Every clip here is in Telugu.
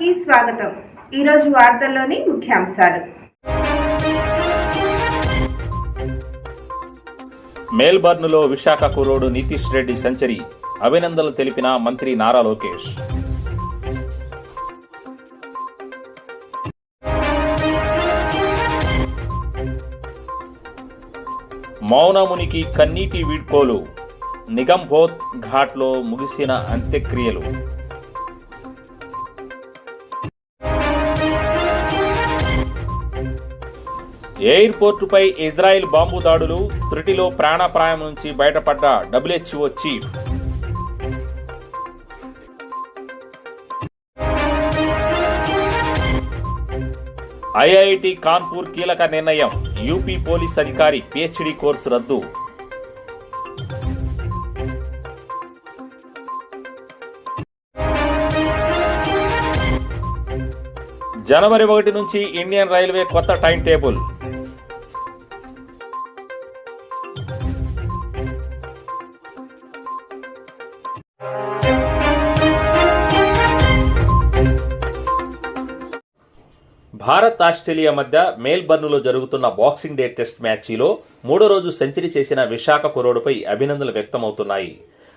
కి స్వాగతం. ఈరోజు వార్తల్లోని ముఖ్యాంశాలు. మేల్బర్న్లో విశాఖ కురోడు నితీష్ రెడ్డి సెంచరీ అభినందనలు తెలిపిన మంత్రి నారా లోకేష్. మౌనమునికి కన్నీటి వీడ్కోలు నిగంబోధ్ ఘాట్లో ముగిసిన అంత్యక్రియలు. ఎయిర్పోర్టుపై ఇజ్రాయెల్ బాంబు దాడులు త్రుటిలో ప్రాణాపాయం నుంచి బయటపడ్డ డబ్ల్యూహెచ్ఓ చీఫ్. ఐఐటి కాన్పూర్ కీలక నిర్ణయం యూపీ పోలీస్ అధికారి పిహెచ్డి కోర్సు రద్దు. జనవరి ఒకటి నుంచి ఇండియన్ రైల్వే కొత్త టైం టేబుల్. భారత్ ఆస్ట్రేలియా మధ్య మేల్బర్న్లో జరుగుతున్న బాక్సింగ్ డే టెస్ట్ మ్యాచ్లో మూడో రోజు సెంచరీ చేసిన విశాఖ కురోడుపై అభినందనలు వ్యక్తమవుతున్నాయి.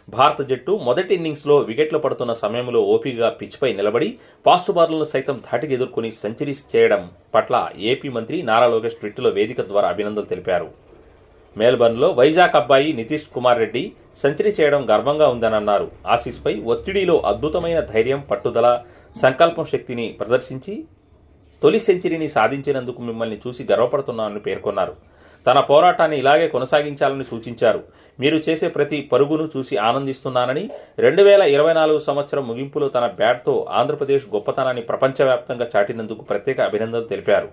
భారత జట్టు మొదటి ఇన్నింగ్స్లో వికెట్లు పడుతున్న సమయంలో ఓపీగా పిచ్పై నిలబడి ఫాస్ట్ బాల్లను సైతం ధాటికి ఎదుర్కొని సెంచరీస్ చేయడం పట్ల ఏపీ మంత్రి నారా లోకేష్ ట్విట్టర్లో వేదిక ద్వారా అభినందనలు తెలిపారు. మెల్బర్న్లో వైజాగ్ అబ్బాయి నితీష్ కుమార్ రెడ్డి సెంచరీ చేయడం గర్వంగా ఉందని అన్నారు ఆసీస్పై ఒత్తిడిలో అద్భుతమైన ధైర్యం పట్టుదల సంకల్పం శక్తిని ప్రదర్శించి తొలి సెంచరీని సాధించినందుకు మిమ్మల్ని చూసి గర్వపడుతున్నానని పేర్కొన్నారు. తన పోరాటాన్ని ఇలాగే కొనసాగించాలని సూచించారు. మీరు చేసే ప్రతి పరుగును చూసి ఆనందిస్తున్నానని రెండు వేల ఇరవై నాలుగు సంవత్సరం ముగింపులో తన బ్యాట్తో ఆంధ్రప్రదేశ్ గొప్పతనాన్ని ప్రపంచవ్యాప్తంగా చాటినందుకు ప్రత్యేక అభినందనలు తెలిపారు.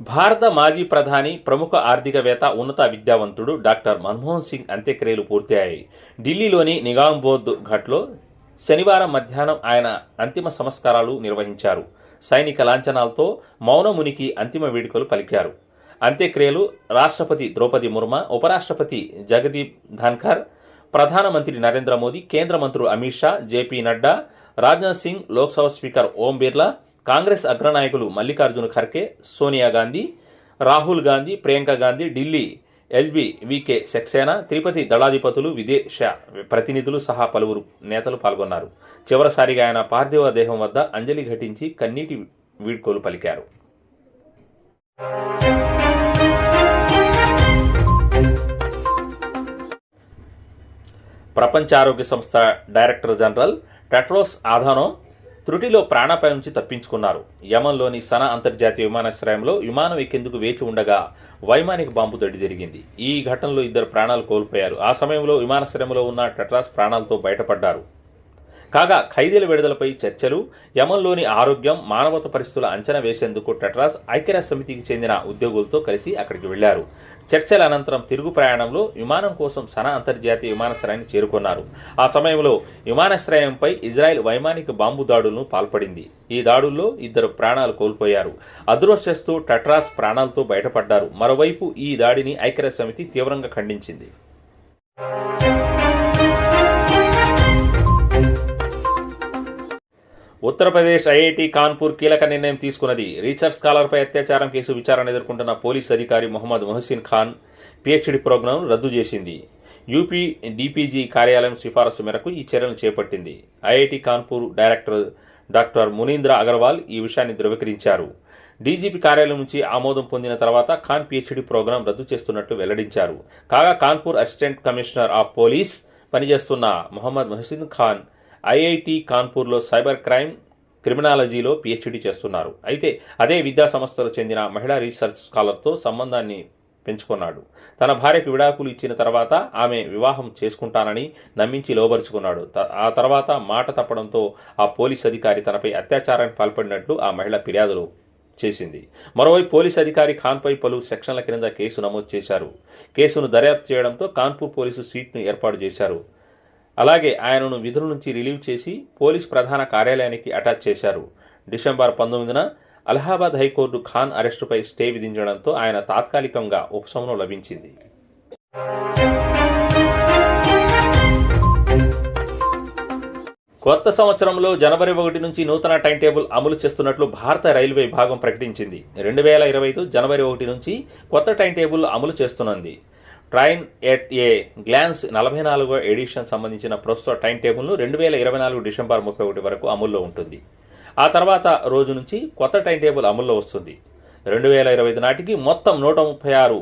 భారత మాజీ ప్రధాని ప్రముఖ ఆర్థికవేత్త ఉన్నత విద్యావంతుడు డాక్టర్ మన్మోహన్ సింగ్ అంత్యక్రియలు పూర్తయ్యాయి. ఢిల్లీలోని నిగాంబోధ్ ఘట్లో శనివారం మధ్యాహ్నం ఆయన అంతిమ సంస్కారాలు నిర్వహించారు. సైనిక లాంఛనాలతో మౌనమునికి అంతిమ వేడుకలు పలికారు. అంత్యక్రియలు రాష్ట్రపతి ద్రౌపది ముర్మ ఉపరాష్ట్రపతి జగదీప్ ధన్కర్ ప్రధానమంత్రి నరేంద్ర మోదీ కేంద్ర మంత్రులు Amit Shah JP Nadda Rajnath Singh Lok Sabha speaker Om Birla Congress అగ్రనాయకులు Mallikarjuna Kharge Sonia Gandhi Rahul Gandhi Priyanka Gandhi Delhi LG VK Saxena తిరుపతి దళాధిపతులు విదేశ ప్రతినిధులు సహా పలువురు నేతలు పాల్గొన్నారు. చివరిసారిగా ఆయన పార్థివ దేహం వద్ద అంజలి ఘటించి కన్నీటి వీడ్కోలు పలికారు. ప్రపంచ ఆరోగ్య సంస్థ డైరెక్టర్ జనరల్ టెట్రోస్ ఆధానో త్రుటిలో ప్రాణాపాయం నుంచి తప్పించుకున్నారు. యమన్లోని సనా అంతర్జాతీయ విమానాశ్రయంలో విమానం ఎక్కేందుకు వేచి ఉండగా వైమానిక బాంబు దడి జరిగింది. ఈ ఘటనలో ఇద్దరు ప్రాణాలు కోల్పోయారు. ఆ సమయంలో విమానాశ్రయంలో ఉన్న టెట్రాస్ ప్రాణాలతో బయటపడ్డారు. కాగా ఖైదీల విడుదలపై చర్చలు యమన్లోని ఆరోగ్యం మానవత పరిస్థితుల అంచనా వేసేందుకు టెట్రాస్ ఐక్యరాజ్య సమితికి చెందిన ఉద్యోగులతో కలిసి అక్కడికి వెళ్ళారు. చర్చల అనంతరం తిరుగు ప్రయాణంలో విమానం కోసం సనా అంతర్జాతీయ విమానాశ్రయాన్ని చేరుకున్నారు. ఆ సమయంలో విమానాశ్రయంపై ఇజ్రాయెల్ వైమానిక బాంబు దాడులను పాల్పడింది. ఈ దాడుల్లో ఇద్దరు ప్రాణాలు కోల్పోయారు. అదృష్టస్తూ టట్రాస్ ప్రాణాలతో బయటపడ్డారు. మరోవైపు ఈ దాడిని ఐక్యరాజ్య సమితి తీవ్రంగా ఖండించింది. ఉత్తరప్రదేశ్ ఐఐటి కాన్పూర్ కీలక నిర్ణయం తీసుకున్నది. రీసెర్చ్ స్కాలర్పై అత్యాచారం కేసు విచారణ ఎదుర్కొంటున్న పోలీస్ అధికారి మొహమ్మద్ మొహసిన్ ఖాన్ పిహెచ్డి ప్రోగ్రాం రద్దు చేసింది. యూపీ డీపీజీ కార్యాలయం సిఫారసు మేరకు ఈ చర్యలను చేపట్టింది. ఐఐటి కాన్పూర్ డైరెక్టర్ డాక్టర్ మునీంద్ర అగర్వాల్ ఈ విషయాన్ని ధృవీకరించారు. డీజీపీ కార్యాలయం నుంచి ఆమోదం పొందిన తర్వాత ఖాన్ పిహెచ్డి ప్రోగ్రాం రద్దు చేస్తున్నట్టు వెల్లడించారు. కాగా Kanpur assistant commissioner of police పనిచేస్తున్న మొహమ్మద్ మొహసిన్ ఖాన్ ఐఐటి కాన్పూర్లో సైబర్ క్రైమ్ క్రిమినాలజీలో పిహెచ్డి చేస్తున్నారు. అయితే అదే విద్యా సంస్థలో చెందిన మహిళా రీసెర్చ్ స్కాలర్తో సంబంధాన్ని పెంచుకున్నాడు. తన భార్యకు విడాకులు ఇచ్చిన తర్వాత ఆమె వివాహం చేసుకుంటానని నమ్మించి లోబరుచుకున్నాడు. ఆ తర్వాత మాట తప్పడంతో ఆ పోలీస్ అధికారి తనపై అత్యాచారానికి పాల్పడినట్లు ఆ మహిళ ఫిర్యాదులు చేసింది. మరోవైపు పోలీస్ అధికారి ఖాన్పై పలు సెక్షన్ల క్రింద కేసు నమోదు చేశారు. కేసును దర్యాప్తు చేయడంతో కాన్పూర్ పోలీసు సీట్ను ఏర్పాటు చేశారు. అలాగే ఆయనను విధుల నుంచి రిలీవ్ చేసి పోలీస్ ప్రధాన కార్యాలయానికి అటాచ్ చేశారు. డిసెంబర్ పంతొమ్మిదిన అలహాబాద్ హైకోర్టు ఖాన్ అరెస్టుపై స్టే విధించడంతో ఆయన తాత్కాలికంగా ఉపశమనం లభించింది. కొత్త సంవత్సరంలో జనవరి ఒకటి నుంచి నూతన టైం టేబుల్ అమలు చేస్తున్నట్లు భారత రైల్వే విభాగం ప్రకటించింది. రెండు వేల ఇరవై ఐదు జనవరి ఒకటి నుంచి కొత్త టైం టేబుల్ అమలు చేస్తున్నది. ట్రైన్ ఎట్ ఏ గ్లాన్స్ నలభై నాలుగో ఎడిషన్ సంబంధించిన ప్రస్తుత టైం టేబుల్ను రెండు వేల ఇరవై నాలుగు డిసెంబర్ ముప్పై ఒకటి వరకు అమల్లో ఉంటుంది. ఆ తర్వాత రోజు నుంచి కొత్త టైం టేబుల్ అమల్లో వస్తుంది. రెండు వేల ఇరవై ఐదు నాటికి మొత్తం నూట ముప్పై ఆరు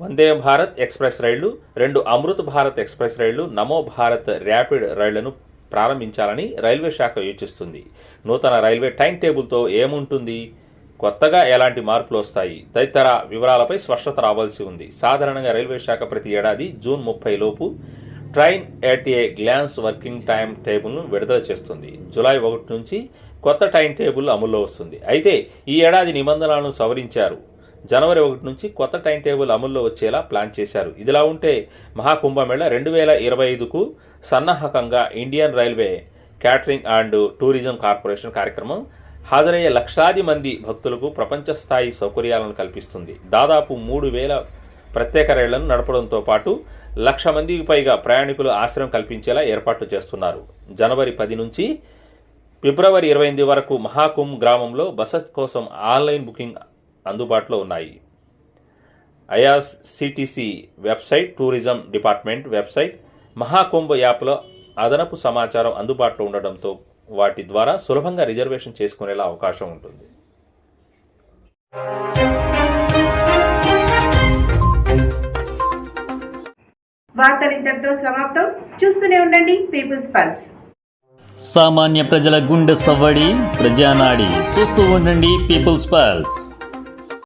వందే భారత్ ఎక్స్ప్రెస్ రైళ్ళు రెండు అమృత్ భారత్ ఎక్స్ప్రెస్ రైళ్ళు నమో భారత్ ర్యాపిడ్ రైళ్ళను ప్రారంభించాలని రైల్వే శాఖ యోచిస్తుంది. నూతన రైల్వే టైం టేబుల్తో ఏముంటుంది? కొత్తగా ఎలాంటి మార్పులు వస్తాయి? తదితర వివరాలపై స్పష్టత రావాల్సి ఉంది. సాధారణంగా రైల్వే శాఖ ప్రతి ఏడాది జూన్ ముప్పై లోపు train at a glance working time టేబుల్ను విడుదల చేస్తుంది. జూలై ఒకటి నుంచి కొత్త టైం టేబుల్ అమల్లో వస్తుంది. అయితే ఈ ఏడాది నిబంధనలను సవరించారు. జనవరి ఒకటి నుంచి కొత్త టైం టేబుల్ అమల్లో వచ్చేలా ప్లాన్ చేశారు. ఇదిలా ఉంటే మహాకుంభమేళ రెండు వేల ఇరవై ఐదుకు సన్నాహకంగా Indian railway catering and tourism corporation కార్యక్రమం హాజరయ్యే లక్షలాది మంది భక్తులకు ప్రపంచ స్థాయి సౌకర్యాలను కల్పిస్తుంది. దాదాపు మూడు వేల ప్రత్యేక రైళ్ళను నడపడంతో పాటు లక్ష మందికి పైగా ప్రయాణికులు ఆశ్రయం కల్పించేలా ఏర్పాట్లు చేస్తున్నారు. జనవరి పది నుంచి ఫిబ్రవరి ఇరవై ఎనిమిది వరకు మహాకుంభ్ గ్రామంలో బసస్ కోసం ఆన్లైన్ బుకింగ్ అందుబాటులో ఉన్నాయి. IRCTC website tourism department website Mahakumbh యాప్లో అదనపు సమాచారం అందుబాటులో ఉండడంతో వాటి ద్వారా సులభంగా రిజర్వేషన్ చేసుకునేలా అవకాశం ఉంటుంది. వార్తలు ఇంతటితో సమాప్తం. చూస్తూనే ఉండండి పీపుల్స్ పల్స్ సామాన్య ప్రజల గుండె సవ్వడి ప్రజానాడి. చూస్తూ ఉండండి పీపుల్స్ పల్స్